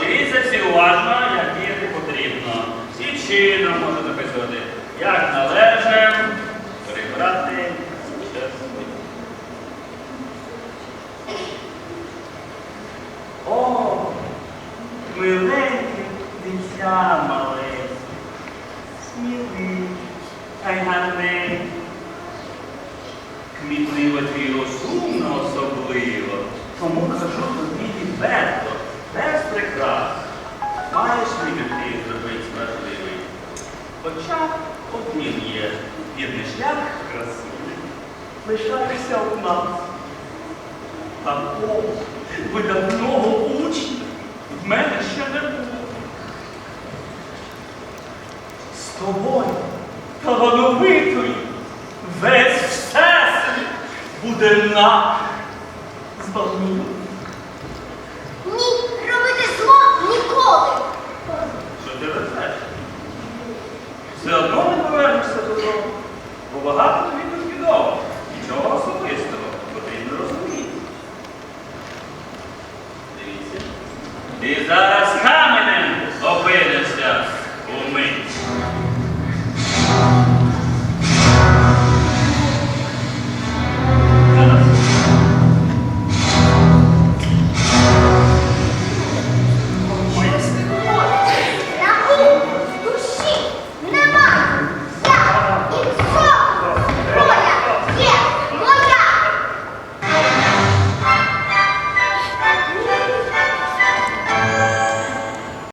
Дивіться всі уважно, як діяти потрібно. І чином можна записувати, як належить прибрати чесно. О, миленьке дитя мале, сміливе, та й гарне. Кмітлива твій розумна особливо, тому кажу тобі відверто, без. Маєш мені ти зробити важливий. Хоча один є вірний шлях красивий. Лишаєшся в нас. Такого видатного учня в мене ще не було. З тобою талановитою весь всесвіт буде наш. Збагнув. Все одно не повернешся додому, бо багато тобі тут відомо. Нічого особистого потрібно розумієш. Дивіться. Ти зараз каменем опинишся умить.